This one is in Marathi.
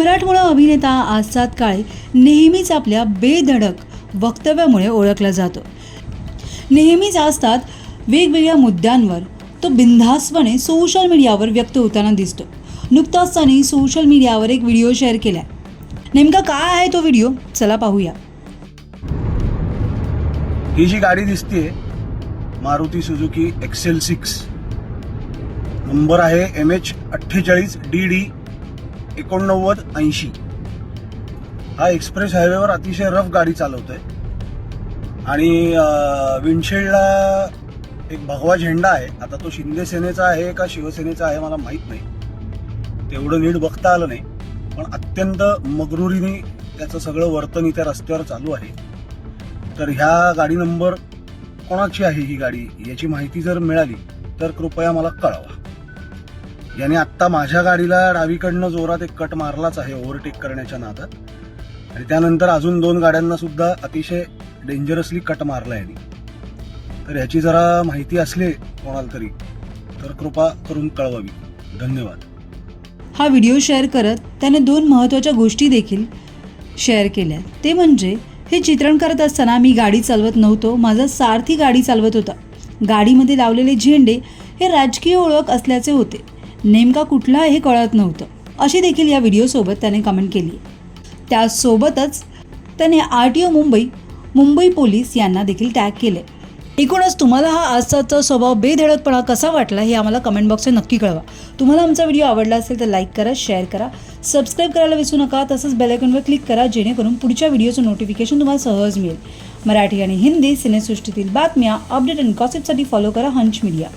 मराठमोळा अभिनेता आझाद काळे नेहमीच आपल्या बेधडक वक्तव्यामुळे ओळखला जातो. नेहमीच असतात वेगवेगळ्या मुद्द्यांवर. तो बिनधास्तपणे सोशल मीडियावर व्यक्त होताना दिसतो. नुकताच त्याने सोशल मीडियावर एक व्हिडिओ शेअर केला नेमका काय आहे तो व्हिडिओ चला पाहूया. ही जी गाडी दिसते Maruti Suzuki XL six. Number आहे एम एच अठ्ठेचाळीस डी डी एकोणनव्वद ऐंशी. हा एक्सप्रेस हायवेवर अतिशय रफ गाडी चालवतोय. आणि विंडशिल्डला एक भगवा झेंडा आहे. आता तो शिंदे सेनेचा आहे का शिवसेनेचा आहे मला माहीत नाही. तेवढं नीट बघता आलं नाही. पण अत्यंत मगरुरीने त्याचं सगळं वर्तन इथे रस्त्यावर चालू आहे. तर ह्या गाडी नंबर कोणाची आहे ही गाडी? याची माहिती जर मिळाली तर कृपया मला कळवा. याने आत्ता माझ्या गाडीला डावीकडनं जोरात एक कट मारलाच आहे ओव्हरटेक करण्याच्या नादात. आणि त्यानंतर अजून दोन गाड्यांना सुद्धा अतिशय डेंजरसली कट मारला याने. तर ह्याची जरा माहिती असली कोणाला तरी तर कृपा करून कळवावी. धन्यवाद. हा व्हिडिओ शेअर करत त्याने दोन महत्त्वाच्या गोष्टी देखील शेअर केल्या. ते म्हणजे हे चित्रण करत असताना मी गाडी चालवत नव्हतो माझा सारथी गाडी चालवत होता. गाडीमध्ये लावलेले झेंडे हे राजकीय ओळख असल्याचे होते. नेमका कुठला हे कळत नव्हतं. अशी देखील या व्हिडिओसोबत त्याने कमेंट केली. त्यासोबतच त्याने R T O Mumbai Mumbai police यांना देखील टॅग केले. एकूणच तुम्हाला हा आजचा स्वभाव बेधडकपणा कसा वाटला हे आम्हाला कमेंट बॉक्समध्ये नक्की कळवा. तुम्हाला आमचा व्हिडिओ आवडला असेल तर लाईक करा शेअर करा सबस्क्राईब करायला विसरू नका तसंच बेलायकॉनवर क्लिक करा जेणेकरून पुढच्या व्हिडिओचं नोटिफिकेशन तुम्हाला सहज मिळेल. मराठी आणि हिंदी सिनेसृष्टीतील बातम्या अपडेट आणि गॉसिपसाठी फॉलो करा हंच मीडिया